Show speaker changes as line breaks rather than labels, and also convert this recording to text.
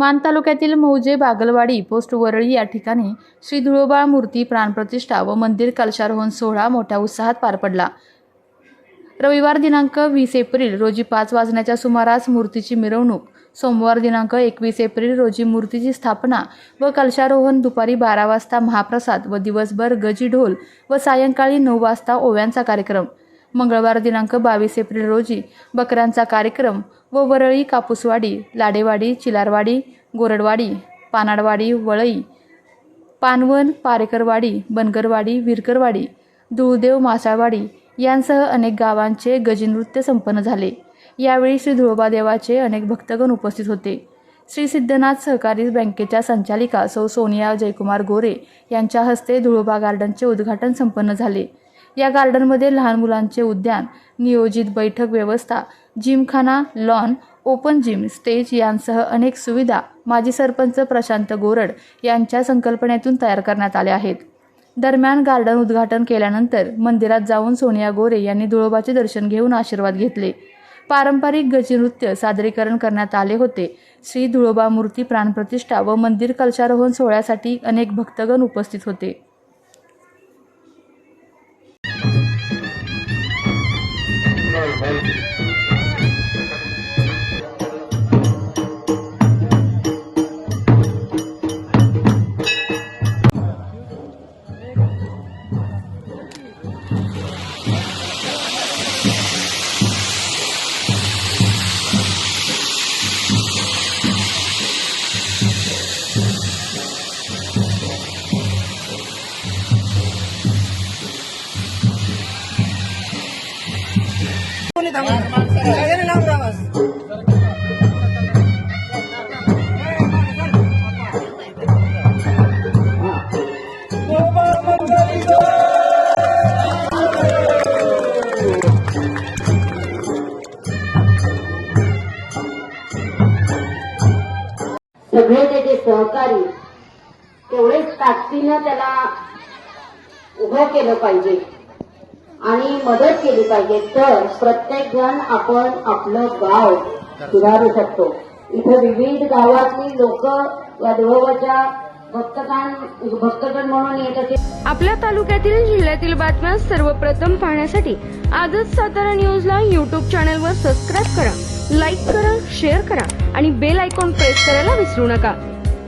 मान तालुक्यातील मौजे बागलवाडी पोस्ट वरळी या ठिकाणी श्री धुळोबाळ मूर्ती प्राणप्रतिष्ठा व मंदिर कलशारोहण सोहळा मोठ्या उत्साहात पार पडला. रविवार दिनांक वीस एप्रिल रोजी पाच वाजण्याच्या सुमारास मूर्तीची मिरवणूक. सोमवार दिनांक एकवीस एप्रिल रोजी मूर्तीची स्थापना व कलशारोहण दुपारी बारा वाजता महाप्रसाद व दिवसभर गजी ढोल व सायंकाळी नऊ वाजता ओव्यांचा कार्यक्रम. मंगळवार दिनांक बावीस एप्रिल रोजी बकऱ्यांचा कार्यक्रम व वरळी कापूसवाडी लाडेवाडी चिलारवाडी गोरडवाडी पानाडवाडी वळई पानवन पारेकरवाडी बनगरवाडी विरकरवाडी धुळदेव मासाळवाडी यांसह अनेक गावांचे गजनृत्य संपन्न झाले. यावेळी श्री धुळोबा देवाचे अनेक भक्तगण उपस्थित होते. श्री सिद्धनाथ सहकारी बँकेच्या संचालिका सौ सोनिया जयकुमार गोरे यांच्या हस्ते धुळोबा गार्डनचे उद्घाटन संपन्न झाले. या गार्डनमध्ये लहान मुलांचे उद्यान नियोजित बैठक व्यवस्था Gymkhana lawn open gym stage यांसह अनेक सुविधा माजी सरपंच प्रशांत गोरड यांच्या संकल्पनेतून तयार करण्यात आल्या आहेत. दरम्यान गार्डन उद्घाटन केल्यानंतर मंदिरात जाऊन सोनिया गोरे यांनी धुळोबाचे दर्शन घेऊन आशीर्वाद घेतले. पारंपरिक गजनृत्य सादरीकरण करण्यात आले होते. श्री धुळोबा मूर्ती प्राणप्रतिष्ठा व मंदिर कलशारोहण सोहळ्यासाठी अनेक भक्तगण उपस्थित होते.
कोणी लांब राहा
सगळे त्याचे सहकारी तेवढेच ताकदीनं त्याला उभं केलं पाहिजे. आणि मदत केली पाहिजे. तर प्रत्येक जण आपण आपलं गाव सुधारू शकतो. इथं विविध गावातली लोक या देवबाच्या भक्तगण भक्तगण म्हणून येत असे.
आपल्या तालुक्यातील जिल्ह्यातील बातम्या सर्वप्रथम पाहण्यासाठी आजच सातारा न्यूजला यूट्यूब चॅनलवर सबस्क्राईब करा लाईक करा शेअर करा आणि बेल आयकॉन प्रेस करायला विसरू नका.